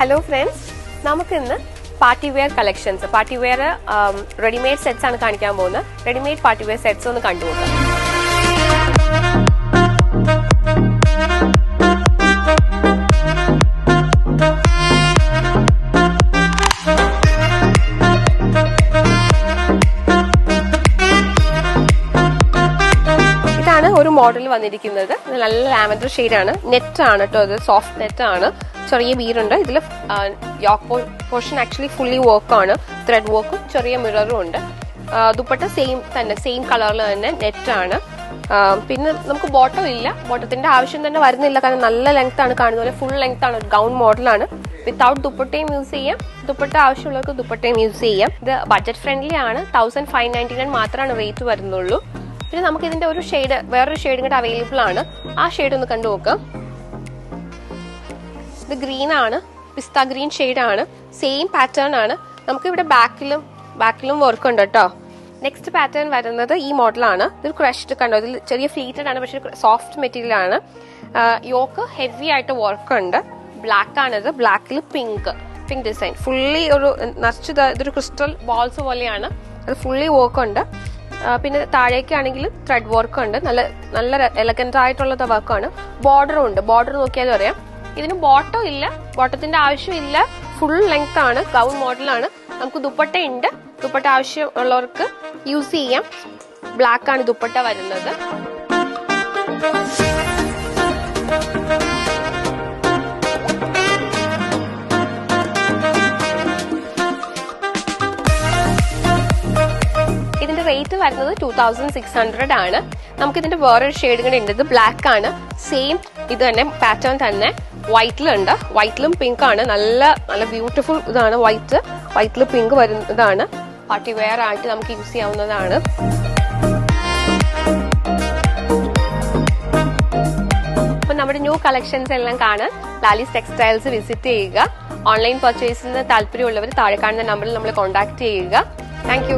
Hello friends നമുക്ക് ഇന്ന് party wear collections party wear readymade sets ആണ് കാണിക്കാൻ പോകുന്നത്. റെഡിമെയ്ഡ് പാർട്ടി വെയർ സെറ്റ്സ് ഒന്ന് കണ്ടുപോകാം ഒരു മോഡൽ വന്നിരിക്കുന്നത്. നല്ല ലാവൻഡർ ആണ്. നെറ്റ് ആണ് കേട്ടോ ഇത്. സോഫ്റ്റ് നെറ്റ് ആണ്. ചെറിയ ബീറുണ്ട് ഇതിൽ യോക്ക് പോർഷൻ ആക്ച്വലി ഫുള്ളി ആണ്. ത്രെഡ് വർക്കും ചെറിയ മിററും ഉണ്ട്. ദുപ്പട്ട സെയിം തന്നെ. സെയിം കളറിൽ തന്നെ നെറ്റ് ആണ്. പിന്നെ നമുക്ക് ബോട്ടം ഇല്ല. ബോട്ടത്തിന്റെ ആവശ്യം തന്നെ വരുന്നില്ല. കാരണം നല്ല ലെങ്ത് ആണ് കാണുന്നത് ഫുൾ ലെങ്ത് ആണ്. ഗൗൺ മോഡലാണ് വിത്തൗട്ട് ദുപ്പട്ടയും യൂസ് ചെയ്യാം. ദുപ്പട്ട ആവശ്യമുള്ളവർക്ക് ദുപ്പട്ടയും യൂസ് ചെയ്യാം. ഇത് ബഡ്ജറ്റ് ഫ്രണ്ട്ലി ആണ്. തൗസൻഡ് ഫൈവ് നയന്റി നയൻ മാത്രമാണ് റേറ്റ് വരുന്നുള്ളൂ. പിന്നെ നമുക്ക് ഇതിന്റെ ഒരു ഷെയ്ഡ് വേറൊരു ഷെയ്ഡും കൂടെ അവൈലബിൾ ആണ്. ആ ഷെയ്ഡ് ഒന്ന് കണ്ടു നോക്കാം. ഇത് ഗ്രീൻ ആണ്. പിസ്ത ഗ്രീൻ ആണ്. സെയിം പാറ്റേൺ ആണ്. നമുക്ക് ഇവിടെ ബാക്കിലും ബാക്കിലും വർക്ക് ഉണ്ട് കേട്ടോ നെക്സ്റ്റ് പാറ്റേൺ വരുന്നത് ഈ മോഡലാണ് ഇതൊരു ക്രഷ്ഡ് കണ്ടോ? ഇതിൽ ചെറിയ ഫ്ലീറ്റഡ് ആണ് പക്ഷെ സോഫ്റ്റ് മെറ്റീരിയൽ ആണ്. യോക്ക് ഹെവി ആയിട്ട് വർക്ക് ഉണ്ട്. ബ്ലാക്ക് ആണിത്. ബ്ലാക്കിൽ പിങ്ക് പിങ്ക് ഡിസൈൻ ഫുള്ളി ഒരു നിറച്ച് ഇത് ഇതൊരു ക്രിസ്റ്റൽ ബോൾസ് പോലെയാണ്. അത് ഫുള്ളി വർക്ക് ഉണ്ട്. പിന്നെ താഴേക്കാണെങ്കിൽ ത്രെഡ് വർക്ക് ഉണ്ട്. നല്ല നല്ല എലഗന്റ് ആയിട്ടുള്ള വർക്കാണ് ബോർഡറും ഉണ്ട്. ബോർഡർ നോക്കിയാലും അറിയാം. ഇതിന് ബോട്ടം ഇല്ല. ബോട്ടത്തിന്റെ ആവശ്യമില്ല ഫുൾ ലെങ്ത് ആണ്. ഗൗൺ മോഡലാണ് നമുക്ക് ദുപ്പട്ട ഉണ്ട്. ദുപ്പട്ട ആവശ്യമുള്ളവർക്ക് യൂസ് ചെയ്യാം. ബ്ലാക്ക് ആണ് ദുപ്പട്ട വരുന്നത്. ഇതിന്റെ റേറ്റ് വരുന്നത് ടൂ തൗസൻഡ് സിക്സ് ഹൺഡ്രഡ് ആണ്. നമുക്ക് ഇതിന്റെ വേറൊരു ഷെയ്ഡ് കൂടെ ഉണ്ട്. ഇത് ബ്ലാക്ക് ആണ്. സെയിം ഇത് തന്നെ പാറ്റേൺ തന്നെ. വൈറ്റിലുണ്ട് വൈറ്റിലും പിങ്ക് ആണ്. നല്ല നല്ല ബ്യൂട്ടിഫുൾ ഇതാണ് വൈറ്റ് വൈറ്റിൽ പിങ്ക് വരുന്നതാണ്. പാർട്ടി വെയർ ആയിട്ട് നമുക്ക് യൂസ് ചെയ്യാവുന്നതാണ്. അപ്പൊ നമ്മുടെ ന്യൂ കളക്ഷൻസ് എല്ലാം കാണാൻ ലാലീസ് ടെക്സ്റ്റൈൽസ് വിസിറ്റ് ചെയ്യുക. ഓൺലൈൻ പർച്ചേസിന് താല്പര്യമുള്ളവർ താഴെ കാണുന്ന നമ്പറിൽ നമ്മൾ കോൺടാക്ട് ചെയ്യുക. താങ്ക്